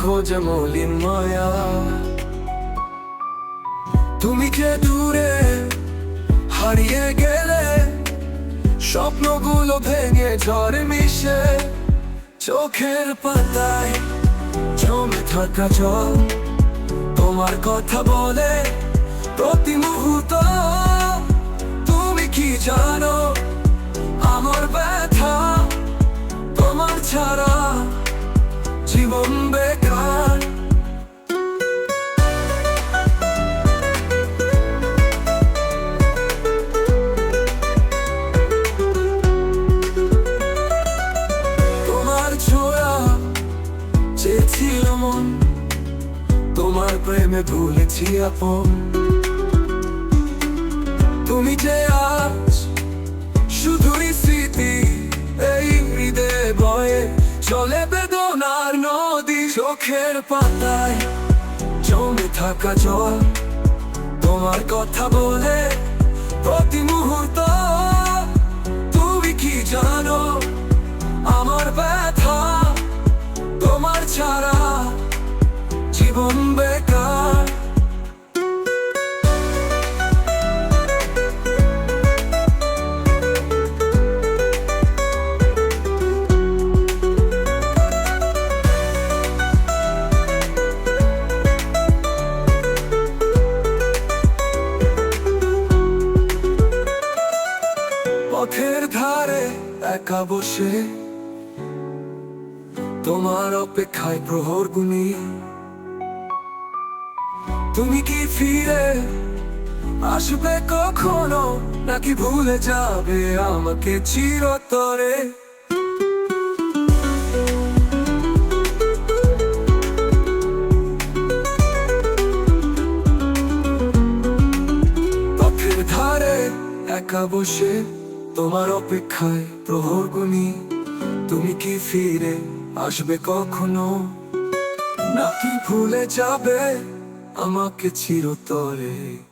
খোঁজে মলিন মায়া। তুমি কে দূরে হারিয়ে গেলে, স্বপ্নগুলো ভেঙে ঝড়ে মিশে। চোখের পাতায় জমে থাকা জল, তোমার কথা বলে প্রতি মুহূর্ত। তুমি কি জানো, আমার ব্যথা তোমার ছাড়া তোমার প্রেমে ভুলেছি আপন। তুমি যে আজ শুধুই স্মৃতি, এই হৃদয়ে বয়ে চলে বেদনার নদী। চোখের পাতায় জমে থাকা জল, তোমার কথা বলে প্রতি মুহূর্ত। তুমি কি জানো আমার ব্যথা? তোমার ছাড়া একা বসে তোমার অপেক্ষায় প্রহর গুনি তুমি কি ফিরে আসবে কখনো, নাকি ভুলে যাবে আমাকে চিরতরে? ধারে একা বসে তোমার অপেক্ষায় প্রহর গুনি তুমি কি ফিরে আসবে কখনো? নাকি ভুলে যাবে আমাকে চিরতরে?